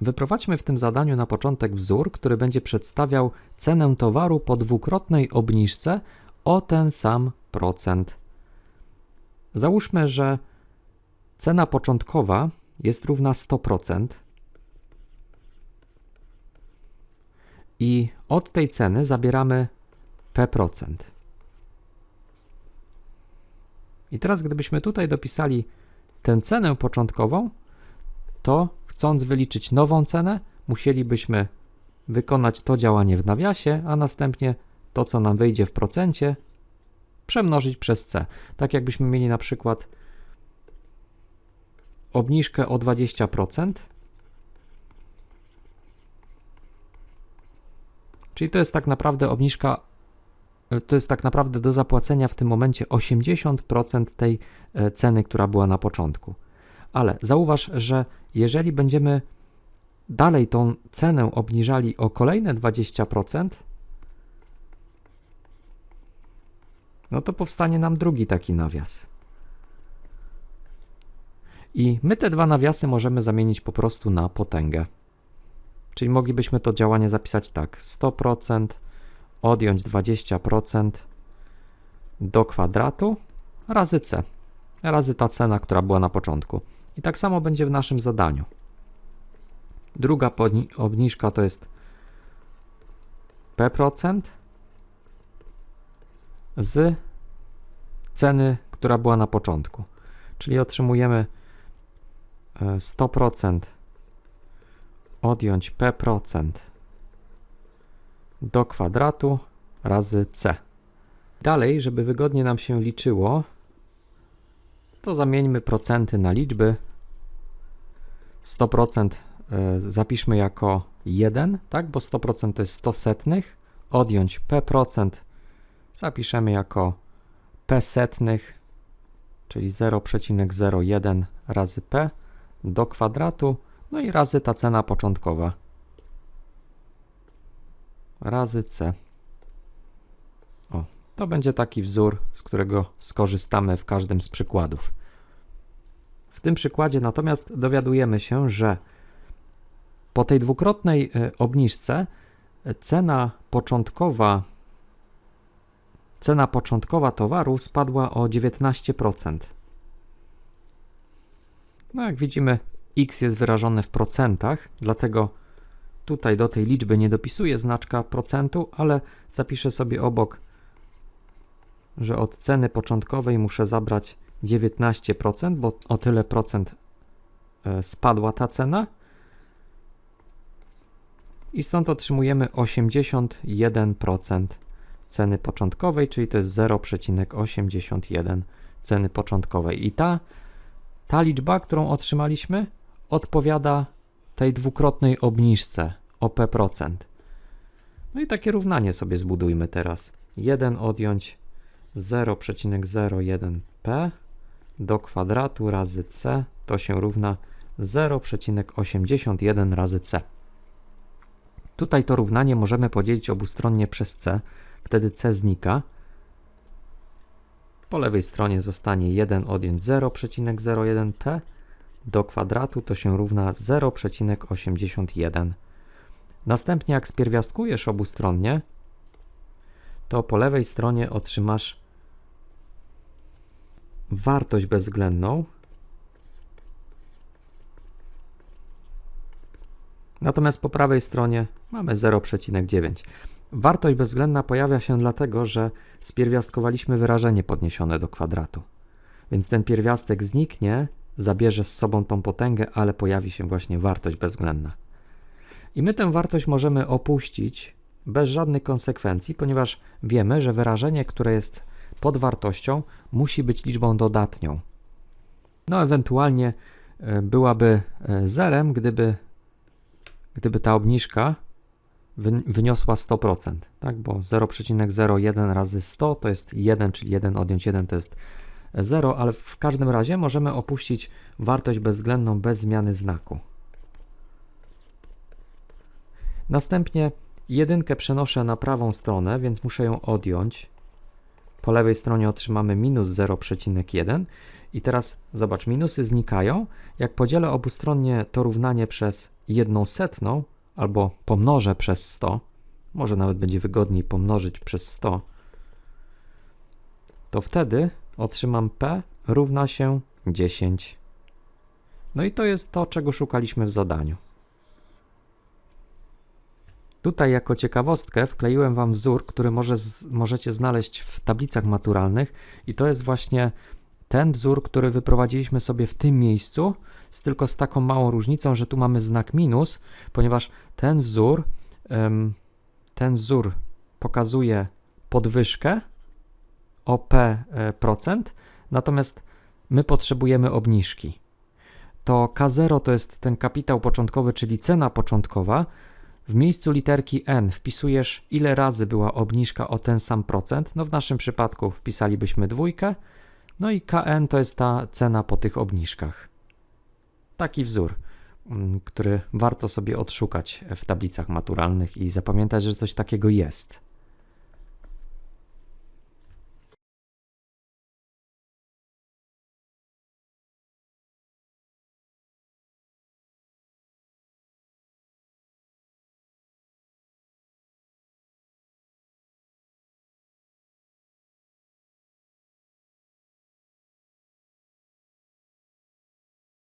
wyprowadźmy w tym zadaniu na początek wzór, który będzie przedstawiał cenę towaru po dwukrotnej obniżce o ten sam procent. Załóżmy, że cena początkowa jest równa 100% i od tej ceny zabieramy p%. I teraz, gdybyśmy tutaj dopisali tę cenę początkową, to chcąc wyliczyć nową cenę, musielibyśmy wykonać to działanie w nawiasie, a następnie to, co nam wyjdzie w procencie, przemnożyć przez c. Tak jakbyśmy mieli na przykład obniżkę o 20%, czyli to jest tak naprawdę obniżka, e, to jest tak naprawdę do zapłacenia w tym momencie 80% tej e, ceny, która była na początku. Ale zauważ, że jeżeli będziemy dalej tą cenę obniżali o kolejne 20%, no to powstanie nam drugi taki nawias. I my te dwa nawiasy możemy zamienić po prostu na potęgę. Czyli moglibyśmy to działanie zapisać tak: 100% odjąć 20% do kwadratu razy c, razy ta cena, która była na początku. I tak samo będzie w naszym zadaniu. Druga obniżka to jest p% z ceny, która była na początku. Czyli otrzymujemy e, 100% odjąć p% do kwadratu razy c. Dalej, żeby wygodnie nam się liczyło, to zamieńmy procenty na liczby. 100% e, zapiszmy jako 1, tak? Bo 100% to jest 100 setnych. Odjąć p% zapiszemy jako p setnych, czyli 0,01 razy p do kwadratu, no i razy ta cena początkowa. Razy c. To będzie taki wzór, z którego skorzystamy w każdym z przykładów. W tym przykładzie natomiast dowiadujemy się, że po tej dwukrotnej e, obniżce e, cena początkowa cena początkowa towaru spadła o 19%. No jak widzimy, x jest wyrażone w procentach, dlatego tutaj do tej liczby nie dopisuję znaczka procentu, ale zapiszę sobie obok, że od ceny początkowej muszę zabrać 19%, bo o tyle procent e, spadła ta cena. I stąd otrzymujemy 81% ceny początkowej, czyli to jest 0,81 ceny początkowej. I ta, ta liczba, którą otrzymaliśmy, odpowiada tej dwukrotnej obniżce o p%. No i takie równanie sobie zbudujmy teraz. 1 odjąć 0,01p do kwadratu razy c to się równa 0,81 razy c. Tutaj to równanie możemy podzielić obustronnie przez c, wtedy c znika. Po lewej stronie zostanie 1 odjąć 0,01p do kwadratu to się równa 0,81. Następnie jak spierwiastkujesz obustronnie, to po lewej stronie otrzymasz wartość bezwzględną. Natomiast po prawej stronie mamy 0,9. Wartość bezwzględna pojawia się dlatego, że spierwiastkowaliśmy wyrażenie podniesione do kwadratu. Więc ten pierwiastek zniknie, zabierze z sobą tą potęgę, ale pojawi się właśnie wartość bezwzględna. I my tę wartość możemy opuścić bez żadnych konsekwencji, ponieważ wiemy, że wyrażenie, które jest pod wartością, musi być liczbą dodatnią. No, ewentualnie e, byłaby e, zerem, gdyby, gdyby ta obniżka wyniosła 100%, tak? bo 0,01 razy 100 to jest 1, czyli 1 odjąć 1 to jest 0, ale w każdym razie możemy opuścić wartość bezwzględną bez zmiany znaku. Następnie jedynkę przenoszę na prawą stronę, więc muszę ją odjąć. Po lewej stronie otrzymamy minus 0,1 I teraz zobacz, minusy znikają. Jak podzielę obustronnie to równanie przez jedną setną, albo pomnożę przez 100, może nawet będzie wygodniej pomnożyć przez 100, to wtedy otrzymam p równa się 10. No i to jest to, czego szukaliśmy w zadaniu. Tutaj jako ciekawostkę wkleiłem Wam wzór, który może z, możecie znaleźć w tablicach maturalnych i to jest właśnie ten wzór, który wyprowadziliśmy sobie w tym miejscu, z tylko z taką małą różnicą, że tu mamy znak minus, ponieważ ten wzór, ten wzór pokazuje podwyżkę o p e, procent, natomiast my potrzebujemy obniżki. To K0 to jest ten kapitał początkowy, czyli cena początkowa. W miejscu literki N wpisujesz, ile razy była obniżka o ten sam procent. No w naszym przypadku wpisalibyśmy dwójkę. No i KN to jest ta cena po tych obniżkach. Taki wzór, mm, który warto sobie odszukać w tablicach maturalnych i zapamiętać, że coś takiego jest.